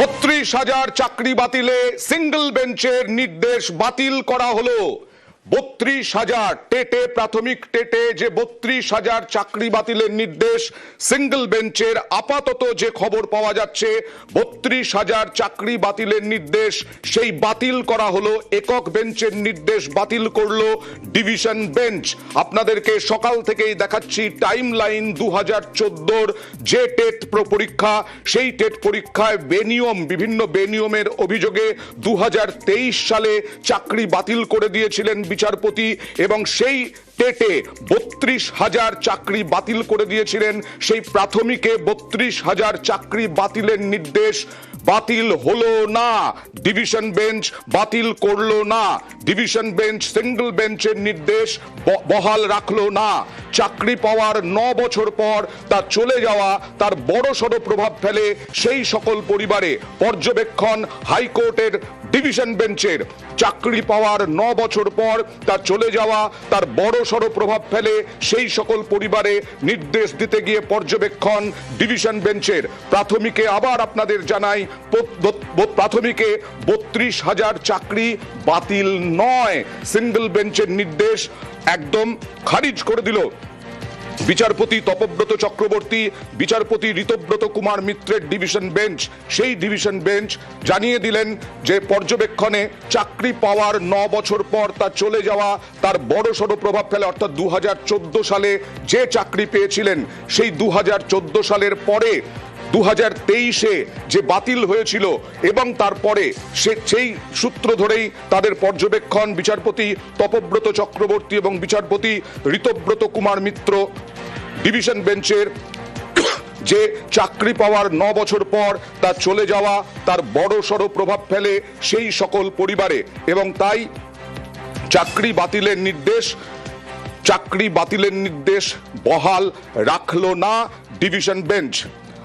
বত্রিশ হাজার চাকরি বাতিলে সিঙ্গল বেঞ্চের নির্দেশ বাতিল করা হলো। বত্রিশ হাজার টেটে, প্রাথমিক টেটে, যে বত্রিশ হাজার চাকরি বাতিলের নির্দেশ, সিঙ্গল বেঞ্চের আপাতত যে খবর পাওয়া যাচ্ছে, বত্রিশ হাজার চাকরি বাতিলের নির্দেশ, সেই বাতিল করা হলো, একক বেঞ্চের নির্দেশ বাতিল করল ডিভিশন বেঞ্চ। আপনাদেরকে সকাল থেকেই দেখাচ্ছি টাইম লাইন দু হাজার চোদ্দোর যে টেট প্র- পরীক্ষা, সেই টেট পরীক্ষায় বেনিয়ম, বিভিন্ন বেনিয়মের অভিযোগে দু হাজার তেইশ সালে চাকরি বাতিল করে দিয়েছিলেন বিচারপতি এবং সেই টেটে বত্রিশ হাজার চাকরি বাতিল করে দিয়েছিলেন। সেই প্রাথমিকে বত্রিশ হাজার চাকরি বাতিলের নির্দেশ বাতিল হলো না। ডিভিশন বেঞ্চ বাতিল করল না। ডিভিশন বেঞ্চ সিঙ্গল বেঞ্চের নির্দেশ বহাল রাখল না। চাকরি পাওয়ার ন বছর পর তা চলে যাওয়া তার বড় সড় প্রভাব ফেলে সেই সকল পরিবারে। পর্যবেক্ষণ হাইকোর্টের ডিভিশন বেঞ্চের চাকরি পাওয়ার ন বছর পর তার চলে যাওয়া, তার বড় সড় প্রভাব ফেলে সেই সকল পরিবারে নির্দেশ দিতে গিয়ে পর্যবেক্ষণ ডিভিশন বেঞ্চের প্রাথমিকে আবার আপনাদের জানাই প্রাথমিকে বত্রিশ হাজার চাকরি বাতিল নয়। সিঙ্গল বেঞ্চের নির্দেশ একদম খারিজ করে দিল। বিচারপতি তপব্রত চক্রবর্তী, বিচারপতি ঋতব্রত কুমার মিত্রের ডিভিশন বেঞ্চ, সেই ডিভিশন বেঞ্চ জানিয়ে দিলেন যে পর্যবেক্ষণে চাকরি পাওয়ার ন বছর পর তা চলে যাওয়া তার বড় সড় প্রভাব ফেলে। অর্থাৎ দু হাজার চোদ্দ সালে যে চাকরি পেয়েছিলেন, সেই দু হাজার চোদ্দ সালের পরে দু হাজার তেইশে যে বাতিল হয়েছিল এবং তারপরে সে সেই সূত্র ধরেই তাদের পর্যবেক্ষণ, বিচারপতি তপব্রত চক্রবর্তী এবং বিচারপতি ঋতব্রত কুমার মিত্র ডিভিশন বেঞ্চের যে চাকরি পাওয়ার ন বছর পর তার চলে যাওয়া, তার বড় সড় প্রভাব ফেলে সেই সকল পরিবারে এবং তাই চাকরি বাতিলের নির্দেশ, চাকরি বাতিলের নির্দেশ বহাল রাখল না ডিভিশন বেঞ্চ।